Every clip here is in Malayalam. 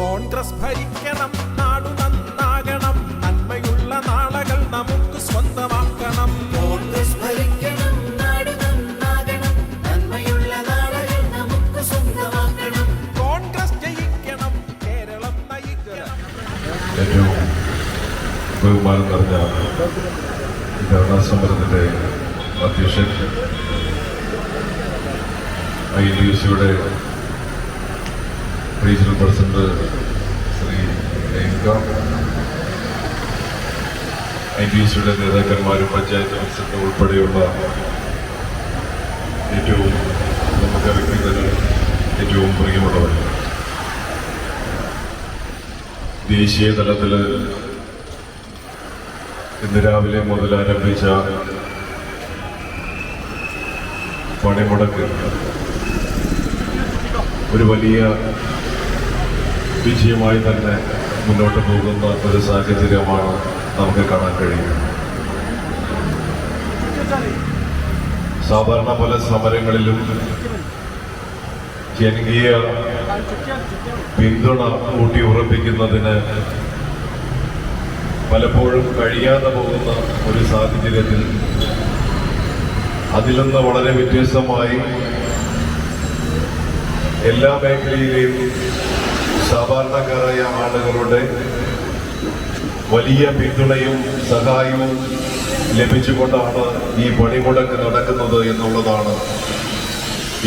കോൺഗ്രസ് ഭരിക്കണം നാടു നന്നാകണം നന്മയുള്ള നാളകൾ നമുക്ക് സ്വന്തമാക്കണം. കോൺഗ്രസ് ഭരിക്കണം നാട് നന്നാകണം നന്മയുള്ള നാളകൾ നമുക്ക് സ്വന്തമാക്കണം. കോൺഗ്രസ് ജയിക്കണം കേരളം നയിക്കണം. ഏറ്റവും ബഹുമാനം നിറഞ്ഞ ധർണാ സമരത്തിന്റെ അധ്യക്ഷൻ ഐ ഡി യു സിയുടെ regional president Shri Rekha I U സിയുടെ നേതാക്കന്മാരും പഞ്ചായത്ത് പ്രസിഡന്റ് ഉൾപ്പെടെയുള്ള ഏറ്റവും നമുക്കറിയുന്നതിന് ഏറ്റവും പ്രിയമുള്ളവർ. ദേശീയ തലത്തിൽ ഇന്ന് രാവിലെ മുതൽ ആരംഭിച്ച പണിമുടക്ക് ഒരു വലിയ വിജയമായി തന്നെ മുന്നോട്ട് പോകുന്ന ഒരു സാഹചര്യമാണ് നമുക്ക് കാണാൻ കഴിയുന്നത്. സാധാരണ പല സമരങ്ങളിലും ജനകീയ പിന്തുണ ഊട്ടി ഉറപ്പിക്കുന്നതിന് പലപ്പോഴും കഴിയാതെ പോകുന്ന ഒരു സാഹചര്യത്തിൽ അതിൽ നിന്ന് വളരെ വ്യത്യസ്തമായി എല്ലാ മേഖലയിലെയും സാധാരണക്കാരായ ആളുകളുടെ വലിയ പിന്തുണയും സഹായവും ലഭിച്ചുകൊണ്ടാണ് ഈ പണിമുടക്ക് നടക്കുന്നത് എന്നുള്ളതാണ്.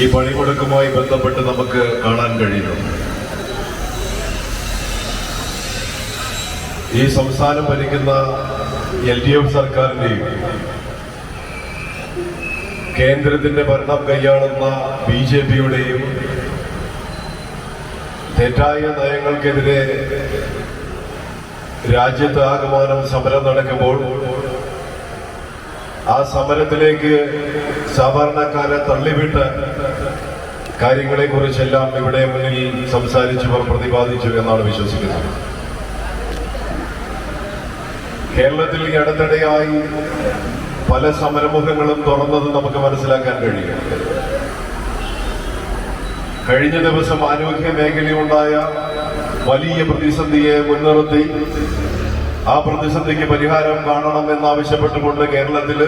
ഈ പണിമുടക്കുമായി ബന്ധപ്പെട്ട് നമുക്ക് കാണാൻ കഴിയുന്നത്. ഈ സംസ്ഥാനം ഭരിക്കുന്ന എൽ ഡി എഫ് സർക്കാരിന്റെയും കേന്ദ്രത്തിന്റെ ഭരണം കൈയാളുന്ന ബി ജെ പിയുടെയും തെറ്റായ നയങ്ങൾക്കെതിരെ രാജ്യത്ത് ആകമാനം സമരം നടക്കുമ്പോൾ ആ സമരത്തിലേക്ക് സാധാരണക്കാരെ തള്ളിവിട്ട് കാര്യങ്ങളെ കുറിച്ചെല്ലാം ഇവിടെ മുന്നിൽ സംസാരിച്ചവർ പ്രതിപാദിച്ചു എന്നാണ് വിശ്വസിക്കുന്നത്. കേരളത്തിൽ അടുത്തിടെയായി പല സമരമുഖങ്ങളും തുറന്നത് നമുക്ക് മനസ്സിലാക്കാൻ കഴിയും. കഴിഞ്ഞ ദിവസം ആരോഗ്യ മേഖലയുണ്ടായ വലിയ പ്രതിസന്ധിയെ മുൻനിർത്തി ആ പ്രതിസന്ധിക്ക് പരിഹാരം കാണണം എന്നാവശ്യപ്പെട്ടുകൊണ്ട് കേരളത്തിൽ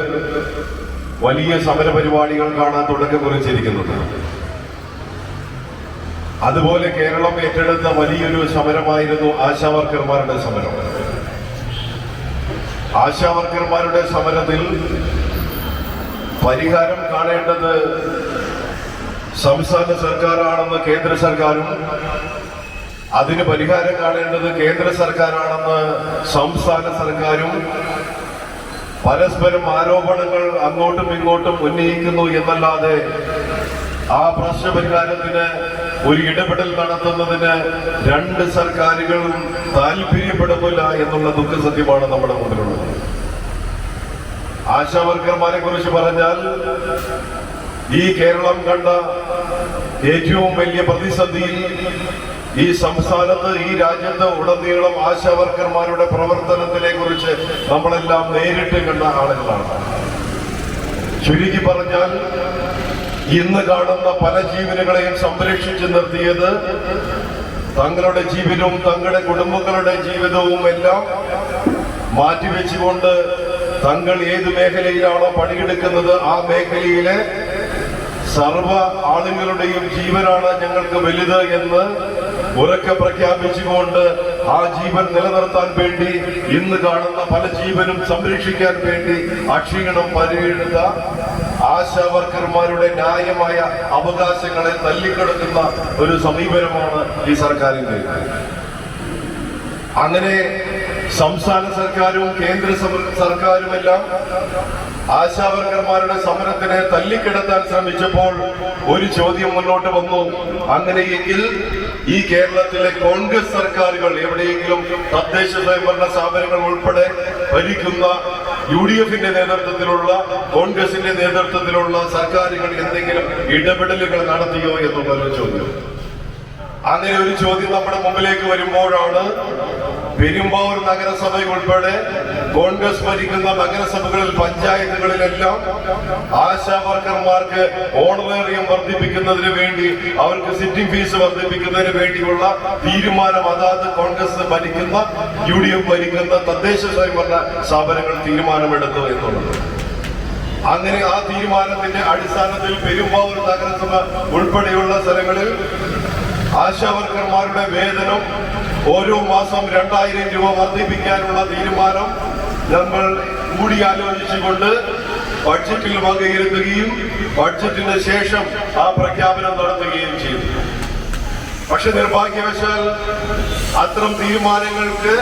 വലിയ സമരപരിപാടികൾ കാണാൻ തുടക്കം കുറിച്ചിരിക്കുന്നത്. അതുപോലെ കേരളം ഏറ്റെടുത്ത വലിയൊരു സമരമായിരുന്നു ആശാവർക്കർമാരുടെ സമരം. ആശാവർക്കർമാരുടെ സമരത്തിൽ പരിഹാരം കാണേണ്ടത് സംസ്ഥാന സർക്കാരാണെന്ന് കേന്ദ്ര സർക്കാരും അതിന് പരിഹാരം കാണേണ്ടത് കേന്ദ്ര സർക്കാരാണെന്ന് സംസ്ഥാന സർക്കാരും പരസ്പരം ആരോപണങ്ങൾ അങ്ങോട്ടും ഇങ്ങോട്ടും ഉന്നയിക്കുന്നു എന്നല്ലാതെ ആ പ്രശ്നപരിഹാരത്തിന് ഒരു ഇടപെടൽ നടത്തുന്നതിന് രണ്ട് സർക്കാരുകളും താല്പര്യപ്പെടുന്നില്ല എന്നുള്ള ദുഃഖസത്യമാണ് നമ്മുടെ മുന്നിലുള്ളത് ആശാവർക്കർമാരെ കുറിച്ച് പറഞ്ഞാൽ ഈ കേരളം കണ്ട ഏറ്റവും വലിയ പ്രതിസന്ധിയിൽ ഈ സംസ്ഥാനത്ത് ഈ രാജ്യത്ത് ഉടനീളം ആശാവർക്കർമാരുടെ പ്രവർത്തനത്തിനെ കുറിച്ച് നമ്മളെല്ലാം നേരിട്ട് കണ്ട ആളുകളാണ്. ചുരുക്കി പറഞ്ഞാൽ ഇന്ന് കാണുന്ന പല ജീവനുകളെയും സംരക്ഷിച്ചു നിർത്തിയത് തങ്ങളുടെ ജീവിതവും തങ്ങളുടെ കുടുംബങ്ങളുടെ ജീവിതവും എല്ലാം മാറ്റിവെച്ചുകൊണ്ട് തങ്ങൾ ഏത് മേഖലയിലാണോ പണിയെടുക്കുന്നത് ആ മേഖലയിലെ സർവ ആളുകളുടെയും ജീവനാണ് ഞങ്ങൾക്ക് വലുത് എന്ന് ഉറക്കെ പ്രഖ്യാപിച്ചുകൊണ്ട് ആ ജീവൻ നിലനിർത്താൻ വേണ്ടി ഇന്ന് കാണുന്ന പല ജീവനും സംരക്ഷിക്കാൻ വേണ്ടി അക്ഷീണം ആശാ ആശാവർക്കർമാരുടെ ന്യായമായ അവകാശങ്ങളെ തല്ലിക്കെടുക്കുന്ന ഒരു സമീപനമാണ് ഈ സർക്കാരിന്റെ അങ്ങനെ സംസ്ഥാന സർക്കാരും കേന്ദ്ര സർക്കാരുമെല്ലാം ആശാവർക്കർമാരുടെ സമരത്തിനെ തല്ലിക്കിടത്താൻ ശ്രമിച്ചപ്പോൾ ഒരു ചോദ്യം മുന്നോട്ട് വന്നു. അങ്ങനെയെങ്കിൽ ഈ കേരളത്തിലെ കോൺഗ്രസ് സർക്കാരുകൾ എവിടെയെങ്കിലും തദ്ദേശ സ്വയംഭരണ സ്ഥാപനങ്ങൾ ഉൾപ്പെടെ ഭരിക്കുന്ന യു ഡി എഫിന്റെ നേതൃത്വത്തിലുള്ള കോൺഗ്രസിന്റെ നേതൃത്വത്തിലുള്ള സർക്കാരുകൾ എന്തെങ്കിലും ഇടപെടലുകൾ നടത്തിയോ എന്നുള്ളൊരു ചോദ്യം. അങ്ങനെ ഒരു ചോദ്യം നമ്മുടെ മുമ്പിലേക്ക് വരുമ്പോഴാണ് പെരുമ്പാവൂർ നഗരസഭ ഉൾപ്പെടെ കോൺഗ്രസ് ഭരിക്കുന്ന നഗരസഭകളിൽ പഞ്ചായത്തുകളിലെല്ലാം ആശാ വർക്കർമാർക്ക് ഓണറേറിയം വർദ്ധിപ്പിക്കുന്നതിന് വേണ്ടി അവർക്ക് സിറ്റിംഗ് ഫീസ് വർദ്ധിപ്പിക്കുന്നതിന് വേണ്ടിയുള്ള തീരുമാനം അതാത് കോൺഗ്രസ് ഭരിക്കുന്ന യു ഡി എഫ് ഭരിക്കുന്ന തദ്ദേശ സ്വയംഭരണ സ്ഥാപനങ്ങൾ തീരുമാനമെടുത്തു എന്നുള്ളത്. അങ്ങനെ ആ തീരുമാനത്തിന്റെ അടിസ്ഥാനത്തിൽ പെരുമ്പാവൂർ നഗരസഭ ഉൾപ്പെടെയുള്ള സ്ഥലങ്ങളിൽ ആശാവർക്കർമാരുടെ വേതനം ഓരോ മാസം രണ്ടായിരം രൂപ വർദ്ധിപ്പിക്കാനുള്ള തീരുമാനം നമ്മൾ കൂടിയാലോചിച്ചുകൊണ്ട് ബഡ്ജറ്റിൽ വകയിരുത്തുകയും ബഡ്ജറ്റിന് ശേഷം ആ പ്രഖ്യാപനം നടത്തുകയും ചെയ്തു. പക്ഷെ നിർഭാഗ്യവശാൽ അത്തരം തീരുമാനങ്ങൾക്ക്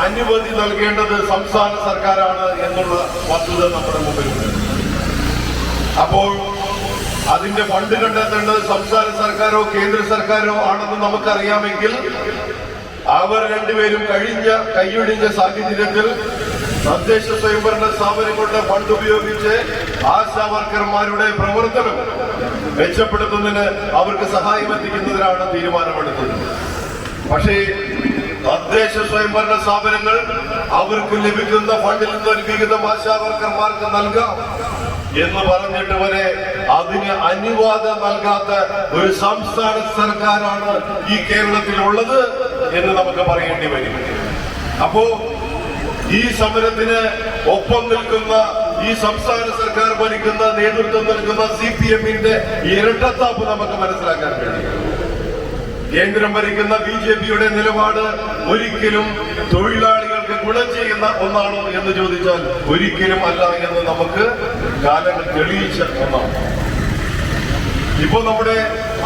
അനുമതി നൽകേണ്ടത് സംസ്ഥാന സർക്കാരാണ് എന്നുള്ള വസ്തുത നമ്മുടെ മുമ്പിലുണ്ട്. അപ്പോൾ അതിന്റെ ഫണ്ട് കണ്ടെത്തേണ്ടത് സംസ്ഥാന സർക്കാരോ കേന്ദ്ര സർക്കാരോ ആണെന്ന് നമുക്കറിയാമെങ്കിൽ അവർ രണ്ടുപേരും കഴിഞ്ഞ കൈയൊഴിഞ്ഞ സാഹചര്യത്തിൽ തദ്ദേശ സ്വയംഭരണ സ്ഥാപനങ്ങളുടെ ഫണ്ട് ഉപയോഗിച്ച് ആശാ വർക്കർമാരുടെ പ്രവർത്തനം മെച്ചപ്പെടുത്തുന്നതിന് അവർക്ക് സഹായം എത്തിക്കുന്നതിനാണ് തീരുമാനമെടുത്തത്. പക്ഷേ തദ്ദേശ സ്വയംഭരണ സ്ഥാപനങ്ങൾ അവർക്ക് ലഭിക്കുന്ന ഫണ്ടിൽ നിന്ന് ലഭിക്കുന്ന വിഹിതം ആശാ വർക്കർമാർക്ക് നൽകാം എന്ന് പറഞ്ഞിട്ട് വരെ അതിന് അനുവാദം നൽകാത്ത ഒരു സംസ്ഥാന സർക്കാരാണ് ഈ കേരളത്തിൽ ഉള്ളത് എന്ന് നമുക്ക് പറയേണ്ടി വരും. അപ്പോ ഈ സമരത്തിന് ഒപ്പം നിൽക്കുന്ന ഈ സംസ്ഥാന സർക്കാർ ഭരിക്കുന്ന നേതൃത്വം നൽകുന്ന സി പി എമ്മിന്റെ ഇരട്ടത്താപ്പ് നമുക്ക് മനസ്സിലാക്കാൻ കഴിയും. കേന്ദ്രം ഭരിക്കുന്ന ബി ജെ പിയുടെ നിലപാട് ഒരിക്കലും തൊഴിലാളികൾക്ക് ഗുണം ചെയ്യുന്ന ഒന്നാണോ എന്ന് ചോദിച്ചാൽ ഒരിക്കലും അല്ല എന്ന് നമുക്ക് കാലങ്ങൾ തെളിയിച്ച ഒന്നാണ്. ഇപ്പൊ നമ്മുടെ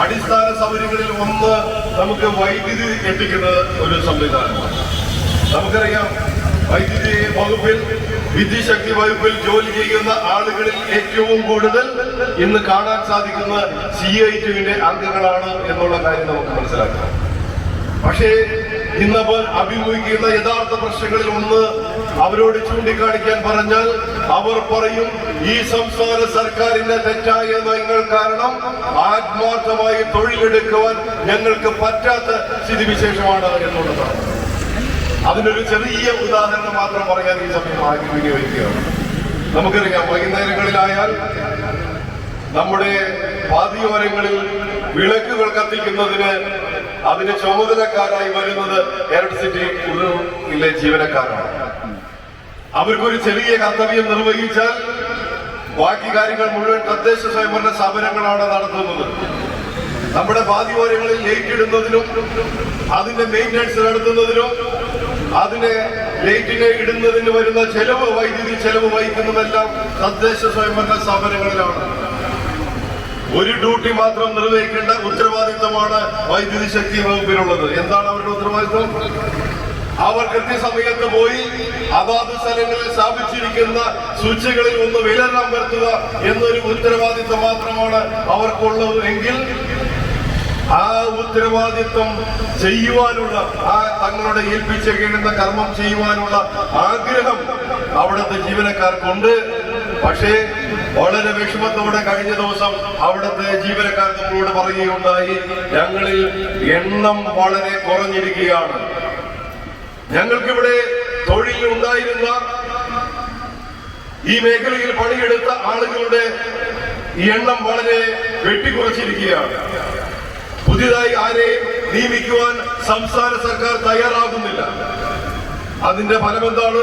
അടിസ്ഥാന സൗകര്യങ്ങളിൽ ഒന്ന് നമുക്ക് വൈദ്യുതി എത്തിക്കുന്നത് ഒരു സംവിധാനമാണ്. നമുക്കറിയാം വൈദ്യുതി വകുപ്പിൽ വിദ്യുശക്തി വകുപ്പിൽ ജോലി ചെയ്യുന്ന ആളുകളിൽ ഏറ്റവും കൂടുതൽ ഇന്ന് കാണാൻ സാധിക്കുന്ന സി ഐ ടുവിന്റെ അംഗങ്ങളാണ് എന്നുള്ള കാര്യം നമുക്ക് മനസ്സിലാക്കാം. പക്ഷേ ഇന്നപ്പോൾ അഭിമുഖീകരിക്കുന്ന യഥാർത്ഥ പ്രശ്നങ്ങളിൽ ഒന്ന് അവരോട് ചൂണ്ടിക്കാണിക്കാൻ പറഞ്ഞാൽ അവർ പറയും ഈ സംസ്ഥാന സർക്കാരിന്റെ തെറ്റായ നയങ്ങൾ കാരണം ആത്മാർത്ഥമായി തൊഴിലെടുക്കുവാൻ ഞങ്ങൾക്ക് പറ്റാത്ത സ്ഥിതിവിശേഷമാണ് എന്നുള്ളതാണ്. അതിനൊരു ചെറിയ ഉദാഹരണം മാത്രം പറയാൻ ഈ സമയം ആഗ്രഹിക്കുക വയ്ക്കുകയാണ്. നമുക്കറിയാം വൈകുന്നേരങ്ങളിലായാൽ നമ്മുടെ പാതിയോരങ്ങളിൽ വിളക്കുകൾ കത്തിക്കുന്നതിന് അതിന് ചുമതലക്കാരായി വരുന്നത് ഇലക്ട്രിസിറ്റി സിറ്റി ഉള്ളിലെ ജീവനക്കാരാണ്. അവർക്കൊരു ചെറിയ കർത്തവ്യം നിർവഹിച്ചാൽ ബാക്കി കാര്യങ്ങൾ മുഴുവൻ തദ്ദേശ സ്വയംഭരണ സ്ഥാപനങ്ങളാണ് നടത്തുന്നത്. നമ്മുടെ പാതിയോരങ്ങളിൽ ലൈറ്റ് ഇടുന്നതിനും അതിന്റെ മെയിന്റനൻസ് നടത്തുന്നതിനും അതിന് ലൈറ്റിനെ ഇടുന്നതിന് വരുന്ന ചെലവ് വൈദ്യുതി ചെലവ് വഹിക്കുന്നതെല്ലാം തദ്ദേശ സ്വയംഭരണ സ്ഥാപനങ്ങളിലാണ്. ഒരു ഡ്യൂട്ടി മാത്രം നിർവഹിക്കേണ്ട ഉത്തരവാദിത്തമാണ് വൈദ്യുതി ശക്തി വകുപ്പിനുള്ളത്. എന്താണ് അവരുടെ ഉത്തരവാദിത്തം? അവർ കൃത്യസമയത്ത് പോയി അതാത് സ്ഥലങ്ങളിൽ സ്ഥാപിച്ചിരിക്കുന്ന സ്വിച്ചുകളിൽ ഒന്ന് വിലരണം വരുത്തുക എന്നൊരു ഉത്തരവാദിത്തം മാത്രമാണ് അവർക്കുള്ളത്. എങ്കിൽ ആ ഉത്തരവാദിത്വം ചെയ്യുവാനുള്ള ആ തങ്ങളുടെ ഏൽപ്പിച്ച കഴിയുന്ന കർമ്മം ചെയ്യുവാനുള്ള ആഗ്രഹം അവിടുത്തെ ജീവനക്കാർക്കുണ്ട്. പക്ഷേ വളരെ വിഷമത്തോടെ കഴിഞ്ഞ ദിവസം അവിടുത്തെ ജീവനക്കാർ നമ്മളോട് പറയുകയുണ്ടായി ഞങ്ങളിൽ എണ്ണം വളരെ കുറഞ്ഞിരിക്കുകയാണ്. ഞങ്ങൾക്കിവിടെ തൊഴിൽ ഉണ്ടായിരുന്ന ഈ മേഖലയിൽ പണിയെടുത്ത ആളുകളുടെ എണ്ണം വളരെ വെട്ടിക്കുറച്ചിരിക്കുകയാണ്. പുതിയതായി ആരെയും നിയമിക്കുവാൻ സംസ്ഥാന സർക്കാർ തയ്യാറാകുന്നില്ല. അതിന്റെ ഫലം എന്താണ്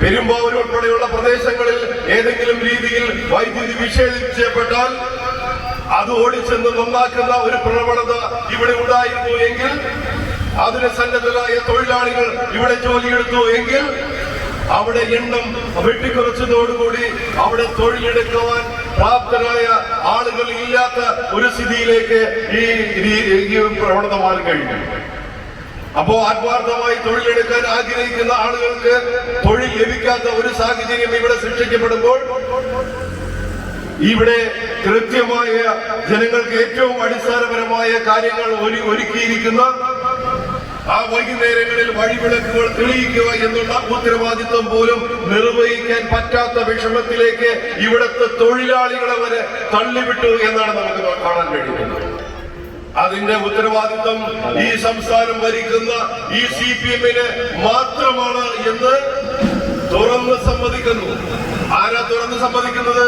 പെരുമ്പാവൂർ ഉൾപ്പെടെയുള്ള പ്രദേശങ്ങളിൽ ഏതെങ്കിലും രീതിയിൽ വൈദ്യുതി വിച്ഛേദിക്കപ്പെട്ടാൽ അത് ഓടിച്ചെന്ന് നന്നാക്കുന്ന ഒരു പ്രവണത ഇവിടെ ഉണ്ടായിരുന്നു എങ്കിൽ അതിന് സന്നദ്ധരായ തൊഴിലാളികൾ ഇവിടെ ജോലിയെടുത്തു എങ്കിൽ അവിടെ എണ്ണം വെട്ടിക്കുറച്ചതോടുകൂടി അവിടെ തൊഴിലെടുക്കുവാൻ പ്രാപ്തരായ ആളുകൾ ഇല്ലാത്ത ഒരു സ്ഥിതിയിലേക്ക് ഈ പ്രവണത മാറി കഴിഞ്ഞു. അപ്പോ ആത്മാർത്ഥമായി തൊഴിലെടുക്കാൻ ആഗ്രഹിക്കുന്ന ആളുകൾക്ക് തൊഴിൽ ലഭിക്കാത്ത ഒരു സാഹചര്യം ഇവിടെ സൃഷ്ടിക്കപ്പെടുമ്പോൾ ഇവിടെ കൃത്യമായ ജനങ്ങൾക്ക് ഏറ്റവും അടിസ്ഥാനപരമായ കാര്യങ്ങൾ ഒരുക്കിയിരിക്കുന്ന ആ വൈകുന്നേരങ്ങളിൽ വഴിവിളക്കുകൾ തെളിയിക്കുക എന്നുള്ള ഉത്തരവാദിത്വം പോലും നിർവഹിക്കാൻ പറ്റാത്ത വിഷമത്തിലേക്ക് ഇവിടുത്തെ തൊഴിലാളികളെ വരെ തള്ളിവിട്ടു എന്നാണ് നമുക്ക് കാണാൻ കഴിയുന്നത്. അതിന്റെ ഉത്തരവാദിത്വം ഈ സംസ്ഥാനം ഭരിക്കുന്ന ഈ സി പി എമ്മിന് മാത്രമാണ് എന്ന് തുറന്ന് സമ്മതിക്കുന്നു. ആരാ തുറന്ന് സമ്മതിക്കുന്നത്?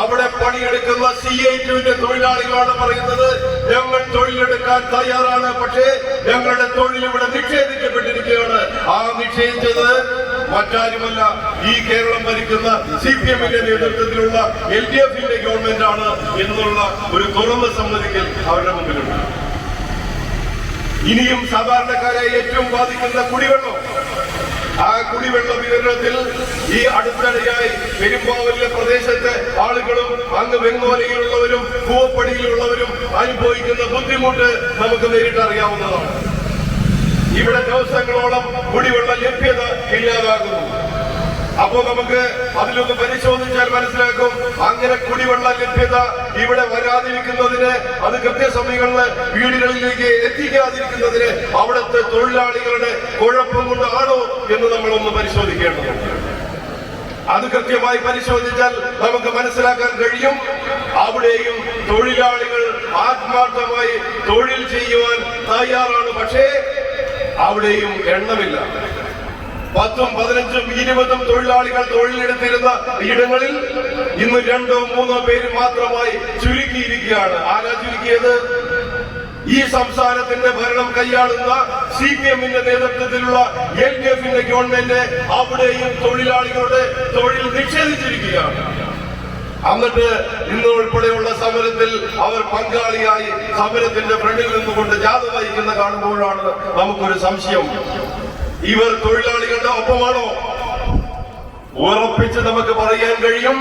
അവിടെ പണിയെടുക്കുന്ന സി ഐ ടുവിന്റെ തൊഴിലാളികളാണ് പറയുന്നത്. ഞങ്ങൾ തൊഴിലെടുക്കാൻ തയ്യാറാണ് പക്ഷേ ഞങ്ങളുടെ തൊഴിൽ നിശ്ചയിച്ചത് മറ്റാരുമല്ല. ഈ കേരളം ഭരിക്കുന്ന സി പി എമ്മിന്റെ നേതൃത്വത്തിലുള്ള എൽ ഡി എഫിന്റെ ഗവൺമെന്റ് ആണ് എന്നുള്ള ഒരു തുറന്ന് സമ്മതിക്കൽ അവരുടെ മുമ്പിലുണ്ട്. ഇനിയും സാധാരണക്കാരെ ഏറ്റവും ബാധിക്കുന്ന കുടിവെള്ളം. ആ കുടിവെള്ള വിതരണത്തിൽ ഈ അടുത്തിടെയായി പെരുമ്പാവൂരിലെ പ്രദേശത്തെ ആളുകളും അങ്ങ് വെങ്ങോലയിലുള്ളവരും പൂവപ്പടിയിലുള്ളവരും അനുഭവിക്കുന്ന ബുദ്ധിമുട്ട് നമുക്ക് നേരിട്ടറിയാവുന്നതാണ്. ഇവിടെ ദിവസങ്ങളോളം കുടിവെള്ള ലഭ്യത ഇല്ലാതാകുന്നു. അപ്പോ നമുക്ക് അതിലൊന്ന് പരിശോധിച്ചാൽ മനസ്സിലാക്കും അങ്ങനെ കുടിവെള്ള ലഭ്യത ഇവിടെ വരാതിരിക്കുന്നതിന് അത് കൃത്യസമയങ്ങളിൽ വീടുകളിലേക്ക് എത്തിക്കാതിരിക്കുന്നതിന് അവിടുത്തെ തൊഴിലാളികളുടെ കുഴപ്പം കൊണ്ടാണോ എന്ന് നമ്മൾ ഒന്ന് പരിശോധിക്കേണ്ടതുണ്ട്. അത് കൃത്യമായി പരിശോധിച്ചാൽ നമുക്ക് മനസ്സിലാക്കാൻ കഴിയും അവിടെയും തൊഴിലാളികൾ ആത്മാർത്ഥമായി തൊഴിൽ ചെയ്യുവാൻ തയ്യാറാണ് പക്ഷേ അവിടെയും എണ്ണമില്ല. പത്തും പതിനഞ്ചും ഇരുപതും തൊഴിലാളികൾ തൊഴിലെടുത്തിരുന്ന ഇടങ്ങളിൽ ഇന്ന് രണ്ടോ മൂന്നോ പേര് മാത്രമായി ചുരുക്കിയിരിക്കുകയാണ്. ആരാ ചുരുക്കിയത്? ഈ സംസ്ഥാനത്തിന്റെ ഭരണം കൈയാളുന്ന സി പി എമ്മിന്റെ നേതൃത്വത്തിലുള്ള എൽ ഡി എഫിന്റെ ഗവൺമെന്റ് അവിടെയും തൊഴിലാളികളുടെ തൊഴിൽ നിഷേധിച്ചിരിക്കുകയാണ്. എന്നിട്ട് ഇന്ന് ഉൾപ്പെടെയുള്ള സമരത്തിൽ അവർ പങ്കാളിയായി സമരത്തിന്റെ ഫ്രണ്ടിൽ നിന്നുകൊണ്ട് ജാഥ വഹിക്കുന്ന കാണുമ്പോഴാണ് നമുക്കൊരു സംശയം. ഇവർ തൊഴിലാളികളുടെ ഒപ്പമാണോ? ഉറപ്പിച്ച് നമുക്ക് പറയാൻ കഴിയും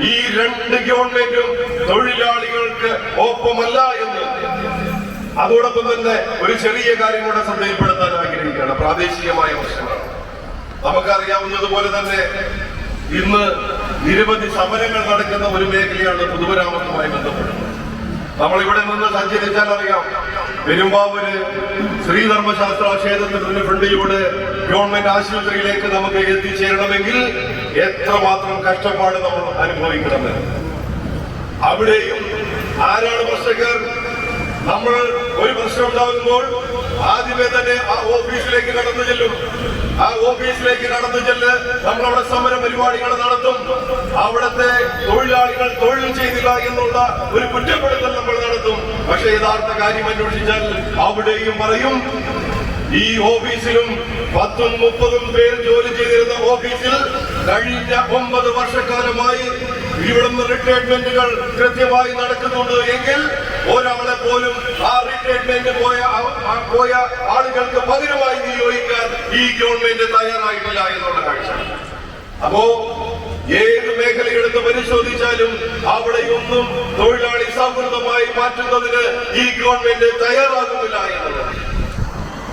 ഈ രണ്ട് ഗവൺമെന്റും തൊഴിലാളികൾക്ക് ഒപ്പമല്ല എന്ന്. അതോടൊപ്പം തന്നെ ഒരു ചെറിയ കാര്യം കൂടെ ശ്രദ്ധയിൽപ്പെടുത്താൻ ആഗ്രഹിക്കുകയാണ്. പ്രാദേശികമായ പ്രശ്നങ്ങൾ നമുക്കറിയാവുന്നതുപോലെ തന്നെ ഇന്ന് നിരവധി സമരങ്ങൾ നടക്കുന്ന ഒരു മേഖലയാണ് പൊതുമരാമത്തുമായി നമ്മൾ ഇവിടെ നിന്ന് സഞ്ചരിച്ചാൽ അറിയാം പെരുമ്പാവൂര് ശ്രീധർമ്മശാസ്ത്ര ക്ഷേത്രത്തിന്റെ ഫ്രണ്ടിലൂടെ ഗവൺമെന്റ് ആശുപത്രിയിലേക്ക് നമുക്ക് എത്തിച്ചേരണമെങ്കിൽ എത്രമാത്രം കഷ്ടപ്പാട് നമ്മൾ അനുഭവിക്കണമെന്ന് അവിടെയും ആരാണ് പ്രശ്നക്കാർ നമ്മൾ ഒരു പ്രശ്നം ഉണ്ടാകുമ്പോൾ ആദ്യമേ തന്നെ ആ ഓഫീസിലേക്ക് കടന്നു ചെല്ലും. ആ ഓഫീസിലേക്ക് കടന്നു ചെല്ല് നമ്മൾ അവിടെ സമര പരിപാടികൾ നടത്തും. അവിടുത്തെ തൊഴിലാളികൾ തൊഴിൽ ചെയ്തില്ല എന്നുള്ള ഒരു കുറ്റപ്പെടുത്തൽ നമ്മൾ നടത്തും. പക്ഷെ യഥാർത്ഥ കാര്യം അന്വേഷിച്ചാൽ അവിടെയും പറയും ഈ ഓഫീസിലും പത്തും മുപ്പതും പേർ ജോലി ചെയ്തിരുന്ന ഓഫീസിൽ കഴിഞ്ഞ ഒമ്പത് വർഷക്കാലമായി ഇവിടുന്ന് റിട്ടയർമെന്റുകൾ കൃത്യമായി നടക്കുന്നുണ്ട്. എങ്കിൽ ഒരാളെ പോലും ആ റിട്ടയർമെന്റ് പോയ പോയ ആളുകൾക്ക് പകരമായി നിയോഗിക്കാൻ ഈ ഗവൺമെന്റ് തയ്യാറായിട്ടില്ല എന്നുള്ള കാഴ്ച. അപ്പോ ഏത് മേഖലയെടുത്ത് പരിശോധിച്ചാലും അവിടെയൊന്നും തൊഴിലാളി സൗഹൃദമായി മാറ്റുന്നതിന് ഈ ഗവൺമെന്റ് തയ്യാറാകുന്നില്ല എന്നുള്ളത്.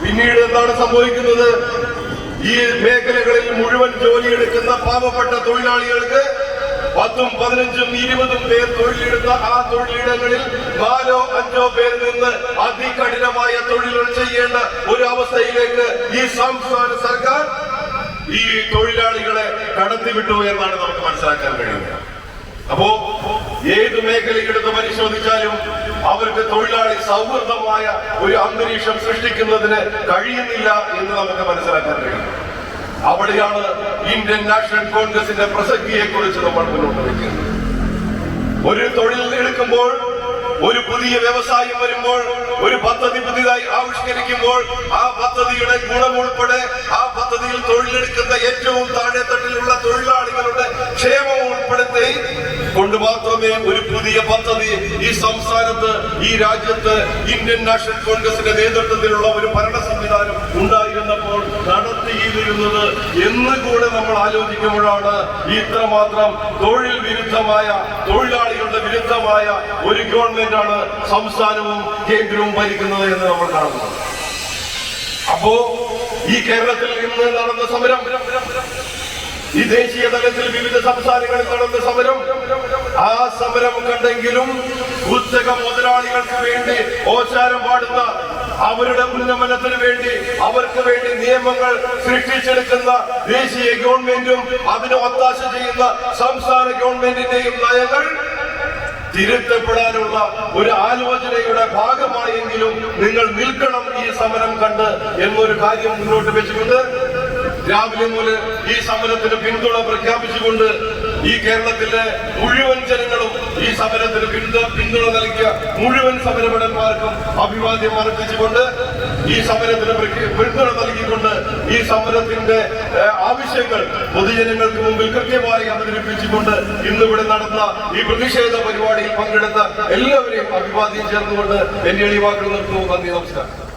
പിന്നീട് എന്താണ് സംഭവിക്കുന്നത്? ഈ മേഖലകളിൽ മുഴുവൻ ജോലിയെടുക്കുന്ന പാവപ്പെട്ട തൊഴിലാളികൾക്ക് പത്തും പതിനഞ്ചും ഇരുപതും പേർ തൊഴിലെടുത്ത ആ തൊഴിലിടങ്ങളിൽ നാലോ അഞ്ചോ പേർ നിന്ന് അതികഠിനമായ തൊഴിലുകൾ ചെയ്യേണ്ട ഒരു അവസ്ഥയിലേക്ക് ഈ സംസ്ഥാന സർക്കാർ ഈ തൊഴിലാളികളെ കടത്തിവിട്ടു എന്നാണ് നമുക്ക് മനസ്സിലാക്കാൻ കഴിയുന്നത് അപ്പോ ഏത് മേഖലയെടുത്ത് പരിശോധിച്ചാലും അവർക്ക് തൊഴിലാളി സൗഹൃദമായ ഒരു അന്തരീക്ഷം സൃഷ്ടിക്കുന്നതിന് കഴിയുന്നില്ല എന്ന് നമുക്ക് മനസ്സിലാക്കാൻ കഴിയും. അവിടെയാണ് ഇന്ത്യൻ നാഷണൽ കോൺഗ്രസിന്റെ പ്രസക്തിയെ കുറിച്ച് നമ്മൾ മുന്നോട്ട് വയ്ക്കുന്നത്. ഒരു തൊഴിൽ എടുക്കുമ്പോൾ ഒരു പുതിയ വ്യവസായം വരുമ്പോൾ ഒരു പദ്ധതി പുതിയതായി ആവിഷ്കരിക്കുമ്പോൾ ആ പദ്ധതിയുടെ ഗുണം ഉൾപ്പെടെ ആ പദ്ധതിയിൽ തൊഴിലെടുക്കുന്ന ഏറ്റവും താഴെത്തട്ടിലുള്ള തൊഴിലാളികളുടെ ക്ഷേമം ഉൾപ്പെടുത്തി കൊണ്ട് മാത്രമേ പുതിയ പദ്ധതി ഈ സംസ്ഥാനത്ത് ഈ രാജ്യത്ത് ഇന്ത്യൻ നാഷണൽ കോൺഗ്രസിന്റെ നേതൃത്വത്തിലുള്ള ഒരു ഭരണ സംവിധാനം ഉണ്ടായിരുന്നപ്പോൾ നടത്തിയിരുന്നത് എന്ന് കൂടെ നമ്മൾ ആലോചിക്കുമ്പോഴാണ് ഇത്രമാത്രം തൊഴിൽ വിരുദ്ധമായ തൊഴിലാളികളുടെ വിരുദ്ധമായ ഒരു ഗവൺമെന്റാണ് സംസ്ഥാനവും കേന്ദ്രവും ഭരിക്കുന്നത് എന്ന് നമ്മൾ കാണുന്നത് അപ്പോ ഈ കേരളത്തിൽ ഇന്ന് നടന്ന സമരം ഈ ദേശീയ തലത്തിൽ വിവിധ സംസ്ഥാനങ്ങളിൽ നടന്ന സമരം ആ സമരം കണ്ടെങ്കിലും പുസ്തക മുതലാളികൾക്ക് വേണ്ടി ഓശാരം പാടുന്ന അവരുടെ ഉന്നമനത്തിന് വേണ്ടി അവർക്ക് വേണ്ടി നിയമങ്ങൾ സൃഷ്ടിച്ചെടുക്കുന്ന ദേശീയ ഗവൺമെന്റും അതിന് ഒത്താശ ചെയ്യുന്ന സംസ്ഥാന ഗവൺമെന്റിന്റെയും നയങ്ങൾ തിരുത്തപ്പെടാനുള്ള ഒരു ആലോചനയുടെ ഭാഗമായെങ്കിലും നിങ്ങൾ നിൽക്കണം ഈ സമരം കണ്ട് എന്നൊരു കാര്യം മുന്നോട്ട് വെച്ചുകൊണ്ട് രാവിലെ മുതൽ ഈ സമരത്തിന് പിന്തുണ പ്രഖ്യാപിച്ചുകൊണ്ട് ഈ കേരളത്തിലെ മുഴുവൻ ജനങ്ങളും ഈ സമരത്തിന് പിന്തുണ പിന്തുണ നൽകിയ മുഴുവൻ സമരഭടന്മാർക്കും അഭിവാദ്യം അർപ്പിച്ചുകൊണ്ട് ഈ സമരത്തിന് പിന്തുണ നൽകിക്കൊണ്ട് ഈ സമരത്തിന്റെ ആവശ്യങ്ങൾ പൊതുജനങ്ങൾക്ക് മുമ്പിൽ കൃത്യമായി അവതരിപ്പിച്ചുകൊണ്ട് ഇന്നിവിടെ നടന്ന ഈ പ്രതിഷേധ പരിപാടിയിൽ പങ്കെടുത്ത എല്ലാവരെയും അഭിവാദ്യം ചേർന്നുകൊണ്ട് എന്റെ എളിവാക്കൾ നിർത്തുന്നു. നന്ദി നമസ്കാരം.